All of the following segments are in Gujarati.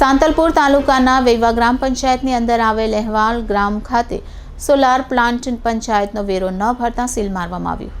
સાંતલપુર તાલુકાના વેવા ગ્રામ પંચાયતની અંદર આવેલ અહેવાલ ગ્રામ ખાતે સોલાર પ્લાન્ટ પંચાયતનો વેરો ન ભરતા સીલ મારવામાં આવ્યું.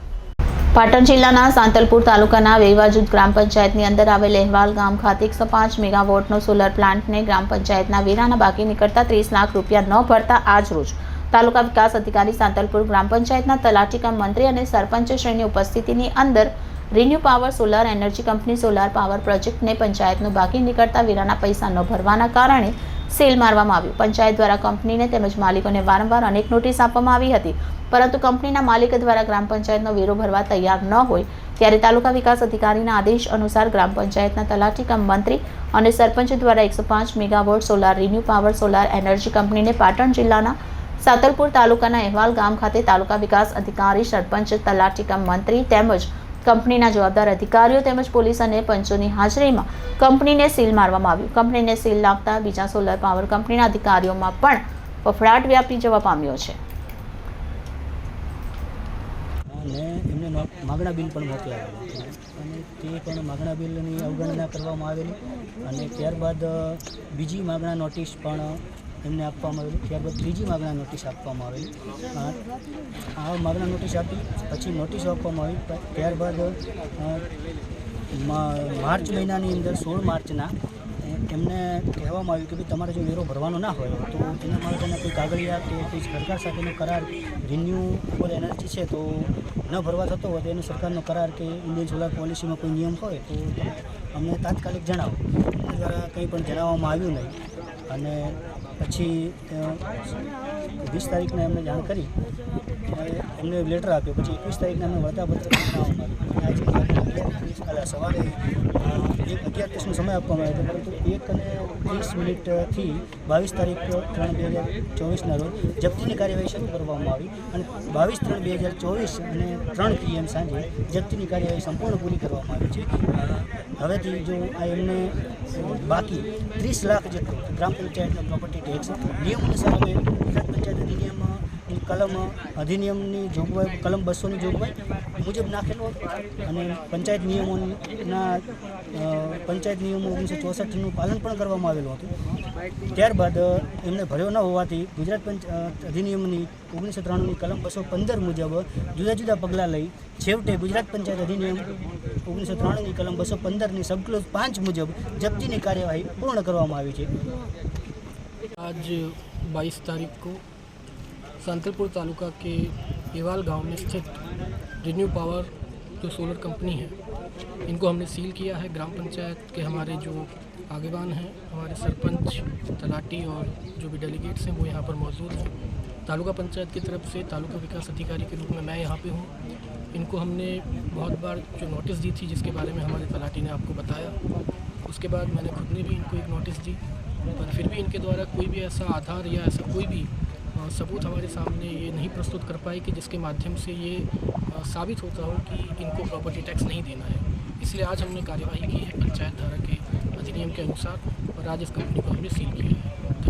પાટણ જિલ્લાના સાંતલપુર તાલુકાના વેવા જૂથ ગ્રામ પંચાયતની અંદર આવેલ અહેવાલ ગામ ખાતે એકસો પાંચ મેગાવોટનો સોલાર પ્લાન્ટને ગ્રામ પંચાયતના વેરાના બાકી નીકળતા ત્રીસ લાખ રૂપિયા ન ભરતા આજ રોજ તાલુકા વિકાસ અધિકારી સાંતલપુર ગ્રામ પંચાયતના તલાટીકા મંત્રી અને સરપંચશ્રીની ઉપસ્થિતિની અંદર renew power solar energy company solar power પ્રોજેક્ટને પંચાયતનું બાકી નીકળતા વેરાના પૈસા ન ભરવાના કારણે સેલ મારવામાં આવ્યું. પંચાયત દ્વારા કંપનીને તેમજ માલિકોને વારંવાર અનેક નોટિસ આપવામાં આવી હતી. પરંતુ કંપનીના માલિક દ્વારા ગ્રામ પંચાયતનો વેરો ભરવા તૈયાર ન હોય, ત્યારે તાલુકા વિકાસ અધિકારીના આદેશ અનુસાર ગ્રામ પંચાયતના તલાટી કમ મંત્રી અને સરપંચ દ્વારા એકસો પાંચ megawatt solar renew power solar energy કંપનીને પાટણ જિલ્લાના સાતલપુર તાલુકાના અહેવાલ ગામ ખાતે તાલુકા વિકાસ અધિકારી, સરપંચ, તલાટી કમ મંત્રી તેમજ કંપનીના જવાબદાર અધિકારીઓ તેમજ પોલીસ અને પંચોની હાજરીમાં કંપનીને સીલ મારવામાં આવ્યું. કંપનીને સીલ લાગતા બીજા સોલર પાવર કંપનીના અધિકારીઓમાં પણ ફફડાટ વ્યાપી જવા પામ્યો છે. માગણા બિલ પણ મોકલાવેલા અને તે પણ માગણા બિલની અવગણના કરવામાં આવેલી. અને ત્યારબાદ બીજી માગણા નોટિસ પણ એમને આપવામાં આવેલું. ત્યારબાદ ત્રીજી માગણા નોટિસ આપવામાં આવેલી. આ માગણા નોટિસ આપી, પછી નોટિસ આપવામાં આવી. ત્યારબાદ માર્ચ મહિનાની અંદર સોળ માર્ચના એમને કહેવામાં આવ્યું કે ભાઈ તમારે જો વેરો ભરવાનો ના હોય, તો તેના તમે કોઈ કાગળિયા કે કોઈ સરકાર સાથેનો કરાર રિન્યુએબલ એનર્જી છે, તો ન ભરવા થતો હોય, તો એનો સરકારનો કરાર કે ઇન્ડિયન સોલાર પોલિસીમાં કોઈ નિયમ હોય, તો અમને તાત્કાલિક જણાવો. દ્વારા કંઈ પણ જણાવવામાં આવ્યું નહીં. અને પછી વીસ તારીખને એમને જાણ કરી એમને લેટર આપ્યો. પછી એકવીસ તારીખને અમને વળતાપત્ર જણાવવામાં આવ્યું. સવારે એક અગિયાર ત્રીસનો સમય આપવામાં આવ્યો હતો. પરંતુ એક અને ત્રીસ મિનિટથી બાવીસ તારીખ ત્રણ બે હજાર ચોવીસના રોજ જપ્તીની કાર્યવાહી શરૂ કરવામાં આવી અને બાવીસ ત્રણ બે હજાર ચોવીસ અને ત્રણ પીએમ સાંજે જપ્તીની કાર્યવાહી સંપૂર્ણ પૂરી કરવામાં આવી છે. હવેથી જો આ એમને બાકી ત્રીસ લાખ જેટલો ગ્રામ પંચાયતનો પ્રોપર્ટી પંચાયત અધિનિયમની કલમ, અધિનિયમની જોગવાઈ, કલમ બસોની જોગવાઈ મુજબ નાખેલો અને પંચાયત નિયમોના પંચાયત નિયમો ઓગણીસો ચોસઠનું પાલન પણ કરવામાં આવેલું હતું. ત્યારબાદ એમને ભર્યો ન હોવાથી ગુજરાત પંચ અધિનિયમની ઓગણીસો ત્રાણુંની કલમ બસો પંદર મુજબ જુદા જુદા પગલાં લઈ છેવટે ગુજરાત પંચાયત અધિનિયમ ઓગણીસો ત્રાણુંની કલમ બસો પંદરની સબક્લોઝ પાંચ મુજબ જપ્તીની કાર્યવાહી પૂર્ણ કરવામાં આવી છે. आज 22 तारीख को सांतलपुर तालुका के एवाल गाँव में स्थित रिन्यू पावर जो सोलर कंपनी है, इनको हमने सील किया है। ग्राम पंचायत के हमारे जो आगेवान हैं, हमारे सरपंच, तलाटी और जो भी डेलीगेट्स हैं, वो यहाँ पर मौजूद हैं। तालुका पंचायत की तरफ़ से तालुका विकास अधिकारी के रूप में मैं यहाँ पे हूँ। इनको हमने बहुत बार जो नोटिस दी थी, जिसके बारे में हमारे तलाटी ने आपको बताया। उसके बाद मैंने खुद ने भी इनको एक नोटिस दी। पर फिर भी इनके द्वारा कोई भी ऐसा आधार या ऐसा कोई भी सबूत हमारे सामने ये नहीं प्रस्तुत कर पाए कि जिसके माध्यम से ये साबित होता हो कि इनको प्रॉपर्टी टैक्स नहीं देना है। इसलिए आज हमने कार्यवाही की है पंचायत धारा के अधिनियम के अनुसार और आज इस कंपनी को हमने सील किया है।